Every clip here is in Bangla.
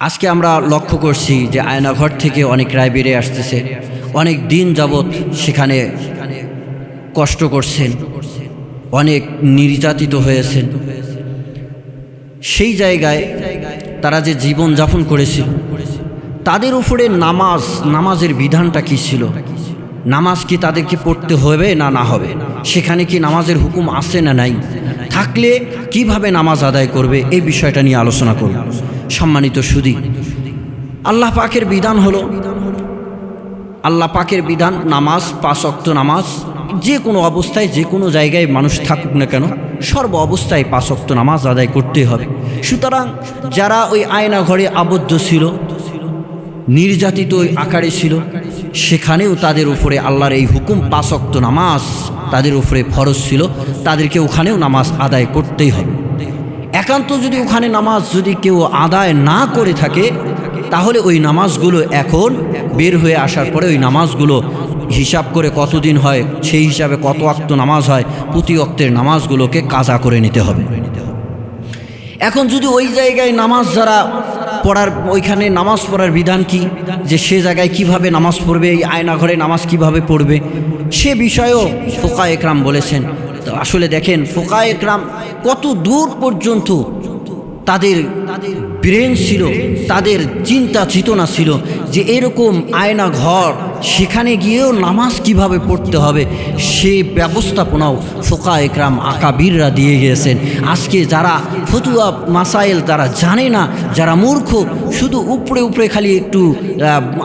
আজকে আমরা লক্ষ্য করছি যে আয়নাঘর থেকে অনেক রায় বেড়ে আসতেছে। অনেক দিন যাবৎ সেখানে কষ্ট করছেন, অনেক নির্যাতিত হয়েছেন। সেই জায়গায় তারা যে জীবন যাপন করেছিল, তাদের উপরে নামাজ, নামাজের বিধানটা কি ছিল? নামাজ কি তাদেরকে পড়তে হবে না না হবে? সেখানে কি নামাজের হুকুম আছে না নাই? থাকলে কীভাবে নামাজ আদায় করবে? এই বিষয়টা নিয়ে আলোচনা করব। সম্মানিত সুদী। আল্লাহ পাকের বিধান হলো, আল্লাহ পাকের বিধান নামাজ, পাঁচ অক্ত নামাজ, যে কোনো অবস্থায়, যে কোনো জায়গায় মানুষ থাকুক না কেন, সর্ব অবস্থায় পাঁচ অক্ত নামাজ আদায় করতে হবে। সুতরাং যারা ওই আয়না ঘরে আবদ্ধ ছিল, নির্যাতিত ওই আকারে ছিল, সেখানেও তাদের উপরে আল্লাহর এই হুকুম পাঁচ অক্ত নামাজ তাদের উপরে ফরজ ছিল, তাদেরকে ওখানেও নামাজ আদায় করতেই হবে। একান্ত যদি ওখানে নামাজ যদি কেউ আদায় না করে থাকে, তাহলে ওই নামাজগুলো এখন বের হয়ে আসার পরে ওই নামাজগুলো হিসাব করে কতদিন হয়, সেই হিসাবে কত অক্ত নামাজ হয়, প্রতি অক্তের নামাজগুলোকে কাজা করে নিতে হবে। এখন যদি ওই জায়গায় নামাজ যারা পড়ার, ওইখানে নামাজ পড়ার বিধান কি? যে সে জায়গায় কীভাবে নামাজ পড়বে, এই আয়না ঘরে নামাজ কীভাবে পড়বে? সে বিষয়েও ফোকা একরাম বলেছেন আসলে দেখেন, ফোকায় একরাম কত দূর পর্যন্ত তাদের তাদের ব্রেন ছিল, তাদের চিন্তা চেতনা ছিল যে এরকম আয়না ঘর সেখানে গিয়েও নামাজ কীভাবে পড়তে হবে, সে ব্যবস্থাপনাও ফোকা একরাম আকাবিররা দিয়ে গিয়েছেন। আজকে যারা ফতুয়া মাসাইল তারা জানে না, যারা মূর্খ, শুধু উপরে উপরে খালি একটু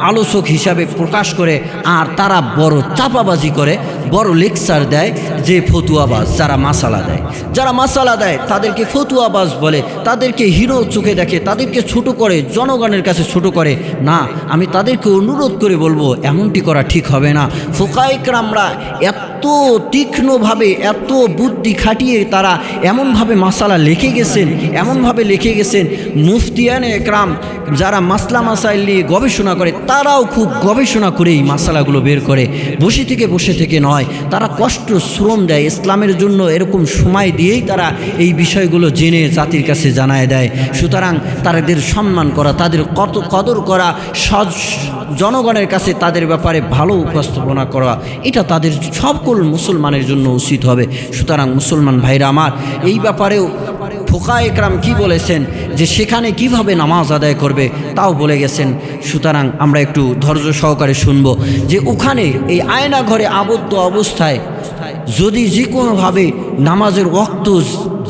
আলোচক হিসাবে প্রকাশ করে, আর তারা বড় চাপাবাজি করে, বড় লেকচার দেয় যে ফতুয়াবাজ, যারা মাসালা দেয়। যারা মাসালা দেয়, তাদেরকে ফতুয়াবাজ বলে, তাদেরকে হিরো চোখে দেখে, তাদেরকে ছোট করে, জনগণের কাছে ছোট করে। না, আমি তাদেরকে অনুরোধ করে বলব এমনটি করা ঠিক হবে না। ফোকাইকরামরা এত তীক্ষ্ণভাবে, এত বুদ্ধি খাটিয়ে তারা এমনভাবে মাসালা লিখে গেছেন, এমনভাবে লিখে গেছেন, মুফতিয়ানে একরাম যারা মাসলা মাসাইল নিয়ে গবেষণা করে, তারাও খুব গবেষণা করে এই মাসালাগুলো বের করে। বসে থেকে বসে থেকে নয়, তারা কষ্ট, শ্রম দেয়, ইসলামের জন্য এরকম সময় দিয়েই তারা এই বিষয়গুলো জেনে জাতির কাছে জানায় দেয়। সুতরাং তাদের সম্মান করা, তাদের কত কদর করা, সজ, জনগণের কাছে তাদের ব্যাপারে ভালো উপস্থাপনা করা, এটা তাদের সকল মুসলমানের জন্য উচিত হবে। সুতরাং মুসলমান ভাইরা আমার, এই ব্যাপারেও ফোকা একরাম কি বলেছেন যে সেখানে কীভাবে নামাজ আদায় করবে তাও বলে গেছেন। সুতরাং আমরা একটু ধৈর্য সহকারে শুনব যে ওখানে এই আয়না ঘরে আবদ্ধ অবস্থায় যদি যে কোনোভাবে নামাজের অক্ত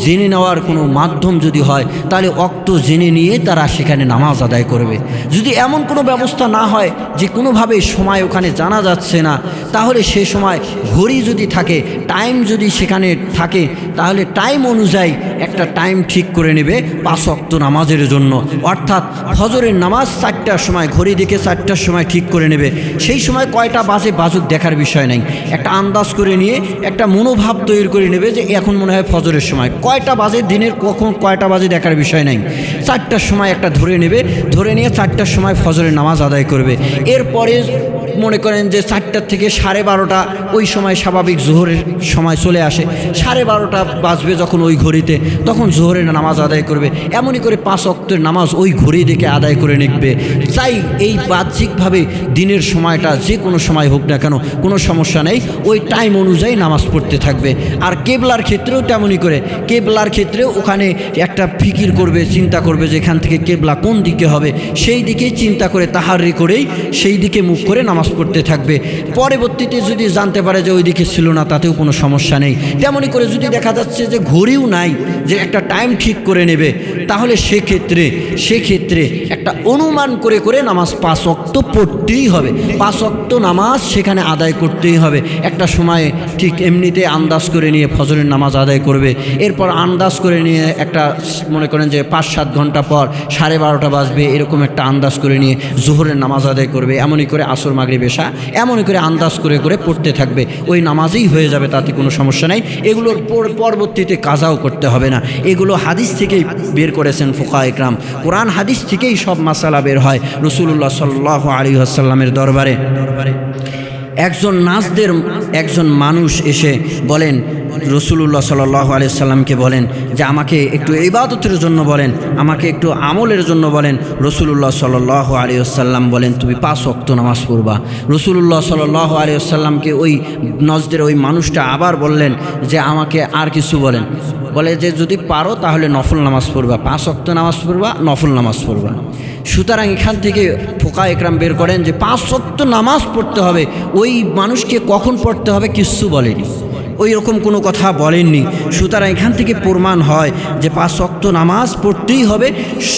জেনে নেওয়ার কোনো মাধ্যম যদি হয়, তাহলে অক্ত জেনে নিয়ে তারা সেখানে নামাজ আদায় করবে। যদি এমন কোনো ব্যবস্থা না হয় যে কোনোভাবে সময় ওখানে জানা যাচ্ছে না, তাহলে সে সময় ঘড়ি যদি থাকে টাইম যদি সেখানে থাকে, তাহলে টাইম অনুযায়ী একটা টাইম ঠিক করে নেবে পাঁচ অক্ত নামাজের জন্য। অর্থাৎ ফজরের নামাজ চারটার সময়, ঘড়ি দেখে চারটার সময় ঠিক করে নেবে। সেই সময় কয়টা বাজে বাজুক দেখার বিষয় নাই। একটা আন্দাজ করে নিয়ে একটা মনোভাব তৈরি করে নেবে যে এখন মনে হয় ফজরের সময়। কয়টা বাজে, দিনের কখন কয়টা বাজে দেখার বিষয় নেই। চারটার সময় একটা ধরে নেবে, ধরে নিয়ে চারটার সময় ফজরের নামাজ আদায় করবে। এরপরে মনে করেন যে চারটার থেকে সাড়ে বারোটা, ওই সময় স্বাভাবিক জোহরের সময় চলে আসে। সাড়ে বারোটা বাজবে যখন ওই ঘড়িতে, তখন জোহরের নামাজ আদায় করবে। এমনই করে পাঁচ অক্টের নামাজ ওই ঘড়ি দেখে আদায় করে নিখবে চাই এই বাহ্যিকভাবে দিনের সময়টা যে কোনো সময় হোক না কেন, কোনো সমস্যা নেই। ওই টাইম অনুযায়ী নামাজ পড়তে থাকবে। আর কেবলার ক্ষেত্রেও তেমনই করে। কেবলার ক্ষেত্রেও ওখানে একটা ফিকির করবে, চিন্তা করবে যে এখান থেকে কেবলা কোন দিকে হবে। সেই দিকেই চিন্তা করে তাহারি করেই, সেই দিকে মুখ করে নামাজ পড়তে থাকবে। পরবর্তীতে যদি জানতে পারে যে ওই দিকে ছিল না, তাতেও কোনো সমস্যা নেই। তেমনই করে যদি দেখা যাচ্ছে যে ঘড়িও নাই, যে একটা টাইম ঠিক করে নেবে, তাহলে সেক্ষেত্রে সেক্ষেত্রে একটা অনুমান করে করে নামাজ পাঁচ অক্ত পড়তেই হবে। পাঁচ অক্ত নামাজ সেখানে আদায় করতেই হবে। একটা সময়ে ঠিক এমনিতে আন্দাজ করে নিয়ে ফজরের নামাজ আদায় করবে। এরপর আন্দাজ করে নিয়ে একটা মনে করেন যে পাঁচ সাত ঘণ্টা পর সাড়ে বারোটা বাজবে, এরকম একটা আন্দাজ করে নিয়ে জোহরের নামাজ আদায় করবে। এমনই করে আসর মাগরি বেশা এমন করে আন্দাজ করে করে পড়তে থাকবে। ওই নামাজেই হয়ে যাবে, তাতে কোনো সমস্যা নেই। এগুলোর পর- পরবর্তীতে কাজাও করতে হবে না। এগুলো হাদিস থেকেই বের করেছেন ফোকা একরাম কোরআন হাদিস থেকেই সব মাসালা বের হয় রসুল্লাহ সাল্লাহ আলী আসাল্লামের দরবারে। দরবারে একজন নাচদের একজন মানুষ এসে বলেন রসুল্লাহ সাল্লাহ আলিয়াল্লামকে বলেন যে, আমাকে একটু ইবাদতের জন্য বলেন, আমাকে একটু আমলের জন্য বলেন। রসুল্লাহ সাল্লাহ আলিয়াল্লাম বলেন, তুমি পাঁচ অক্ত নামাজ পড়বা। রসুল্লাহ সাল্লাহ আলিয়াল্লামকে ওই নজদের ওই মানুষটা আবার বললেন যে, আমাকে আর কিছু বলেন। বলে যে, যদি পারো তাহলে নফল নামাজ পড়বা। পাঁচ অক্ত নামাজ পড়বা, নফল নামাজ পড়বা। সুতরাং এখান থেকে ফোকা একরাম বের করেন যে, পাঁচ অক্ত নামাজ পড়তে হবে। ওই মানুষকে কখন পড়তে হবে? কিচ্ছু বলেনি। ওই রকম কোনো কথা বলেননি। সুতরাং এখান থেকে প্রমাণ হয় যে পাঁচ শক্ত নামাজ পড়তেই হবে।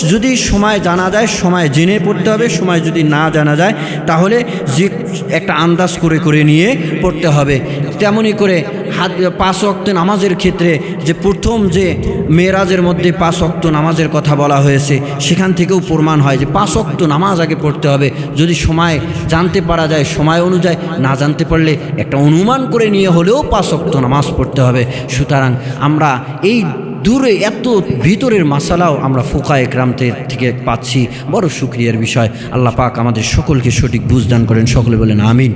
যদি সময় জানা যায়, সময় জেনে পড়তে হবে, সময় যদি না জানা যায়, তাহলে যে একটা আন্দাজ করে করে নিয়ে পড়তে হবে। তেমনই করে হাত, পাঁচ অক্ত নামাজের ক্ষেত্রে যে প্রথম যে মেয়েরাজের মধ্যে পাঁচ অক্ত নামাজের কথা বলা হয়েছে, সেখান থেকেও প্রমাণ হয় যে পাঁচ অক্ত নামাজ আগে পড়তে হবে। যদি সময় জানতে পারা যায়, সময় অনুযায়ী না জানতে পারলে একটা অনুমান করে নিয়ে হলেও পাঁচ অক্ত নামাজ পড়তে হবে। সুতরাং আমরা এই দূরে এত ভিতরের মাসালাও আমরা ফোকা একরামতে থেকে পাচ্ছি। বড় সুক্রিয়ার বিষয়। আল্লাহ পাক আমাদের সকলকে সঠিক বুঝদান করেন। সকলে বলেন, আমিন।